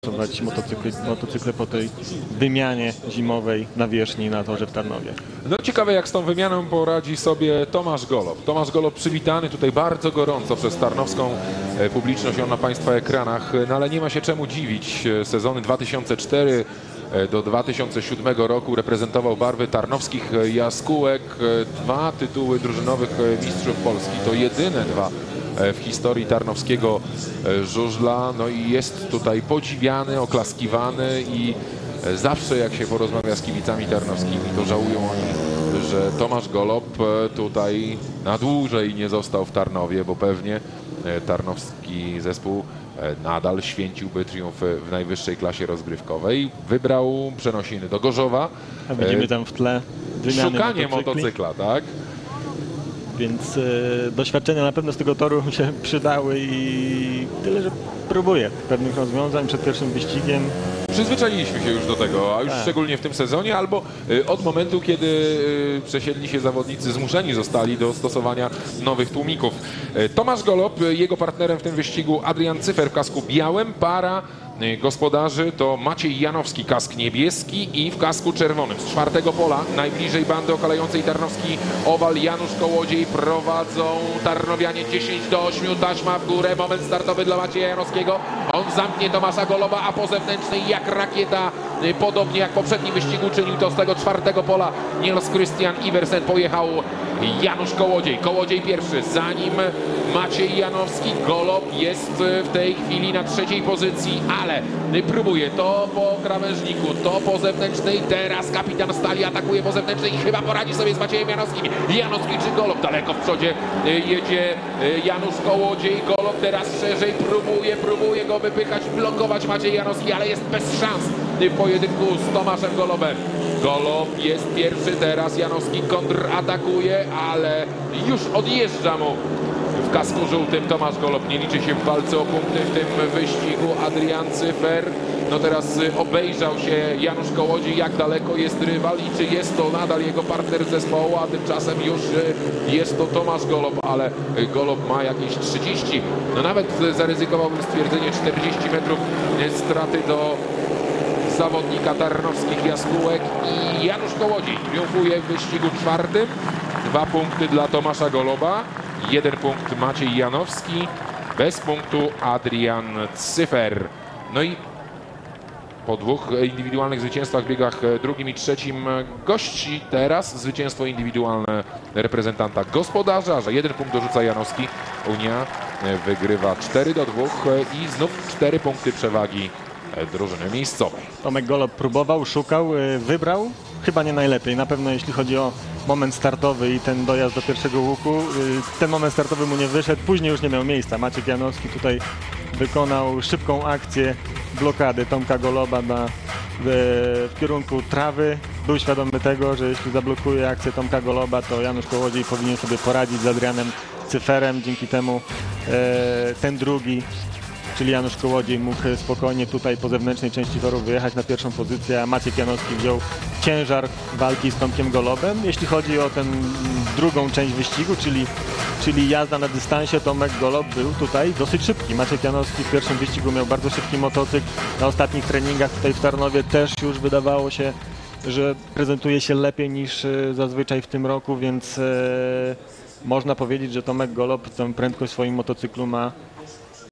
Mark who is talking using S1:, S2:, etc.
S1: pracować motocykle, motocykle po tej wymianie zimowej nawierzchni na torze w Tarnowie.
S2: No ciekawe jak z tą wymianą poradzi sobie Tomasz Golob. Tomasz Golob przywitany tutaj bardzo gorąco przez tarnowską e, publiczność, on na Państwa ekranach, no ale nie ma się czemu dziwić. E, Sezony 2004 e, do 2007 roku reprezentował barwy tarnowskich jaskółek. Dwa tytuły drużynowych mistrzów Polski, to jedyne dwa w historii tarnowskiego e, żużla. No i jest tutaj podziwiany, oklaskiwany i e, zawsze jak się porozmawia z kibicami tarnowskimi, to żałują oni, że Tomasz Golob e, tutaj na dłużej nie został w Tarnowie, bo pewnie e, tarnowski zespół e, nadal święciłby triumf w najwyższej klasie rozgrywkowej. Wybrał przenosiny do Gorzowa.
S1: A widzimy
S2: E,
S1: tam w tle wymiany
S2: Szukanie
S1: motocykli,
S2: motocykla, tak?
S1: Więc e, doświadczenia na pewno z tego toru mi się przydały i tyle, że próbuję pewnych rozwiązań przed pierwszym wyścigiem.
S2: Przyzwyczailiśmy się już do tego, a już
S1: Tak.
S2: szczególnie w tym sezonie, albo y, od momentu, kiedy y, przesiedli się zawodnicy, zmuszeni zostali do stosowania nowych tłumików. Y, Tomasz Golob, y, jego partnerem w tym wyścigu Adrian Cyfer w kasku białym, para gospodarzy to Maciej Janowski, kask niebieski i w kasku czerwonym. Z czwartego pola, najbliżej bandy okalającej Tarnowski Owal, Janusz Kołodziej prowadzą Tarnowianie 10 do 8, taśma w górę, moment startowy dla Macieja Janowskiego. On zamknie Tomasza Goloba, a po zewnętrznej jak rakieta, podobnie jak w poprzednim wyścigu czynił to z tego czwartego pola. Niels Christian Iversen pojechał Janusz Kołodziej. Kołodziej pierwszy, za nim Maciej Janowski. Golob jest y, w tej chwili na trzeciej pozycji, ale y, próbuje to po krawężniku, to po zewnętrznej. Teraz kapitan Stali atakuje po zewnętrznej i chyba poradzi sobie z Maciejem Janowskim. Janowski czy Golob? Daleko w przodzie y, jedzie y, Janusz Kołodziej. Golob teraz szerzej próbuje, próbuje go wypychać, blokować Maciej Janowski, ale jest bez szans pojedynku z Tomaszem Golobem. Golob jest pierwszy teraz, Janowski kontratakuje, ale już odjeżdża mu w kasku żółtym Tomasz Golob. Nie liczy się w walce o punkty w tym wyścigu. Adrian Cyfer. No teraz obejrzał się Janusz Kołodziej, jak daleko jest rywal i czy jest to nadal jego partner zespołu, a tymczasem już jest to Tomasz Golob, ale Golob ma jakieś 30. No nawet zaryzykowałbym stwierdzenie 40 metrów straty do zawodnika tarnowskich jaskółek i Janusz Kołodziej triumfuje w wyścigu czwartym. Dwa punkty dla Tomasza Goloba, jeden punkt Maciej Janowski, bez punktu Adrian Cyfer. No i po dwóch indywidualnych zwycięstwach w biegach drugim i trzecim gości teraz zwycięstwo indywidualne reprezentanta gospodarza, że jeden punkt dorzuca Janowski. Unia wygrywa 4 do 2 e, i znów 4 punkty przewagi drużyny miejscowej.
S1: Tomek Golob próbował, szukał, y, wybrał. Chyba nie najlepiej. Na pewno jeśli chodzi o moment startowy i ten dojazd do pierwszego łuku, y, ten moment startowy mu nie wyszedł. Później już nie miał miejsca. Maciek Janowski tutaj wykonał szybką akcję blokady Tomka Goloba na, w, w kierunku trawy. Był świadomy tego, że jeśli zablokuje akcję Tomka Goloba, to Janusz Kołodziej powinien sobie poradzić z Adrianem Cyferem. Dzięki temu ten drugi czyli Janusz Kołodziej mógł spokojnie tutaj po zewnętrznej części toru wyjechać na pierwszą pozycję, a Maciek Janowski wziął ciężar walki z Tomkiem Golobem. Jeśli chodzi o tę drugą część wyścigu, czyli, czyli jazda na dystansie, Tomek Golob był tutaj dosyć szybki. Maciek Janowski w pierwszym wyścigu miał bardzo szybki motocykl. Na ostatnich treningach tutaj w Tarnowie też już wydawało się, że prezentuje się lepiej niż e, zazwyczaj w tym roku, więc e, można powiedzieć, że Tomek Golob tę prędkość w swoim motocyklu ma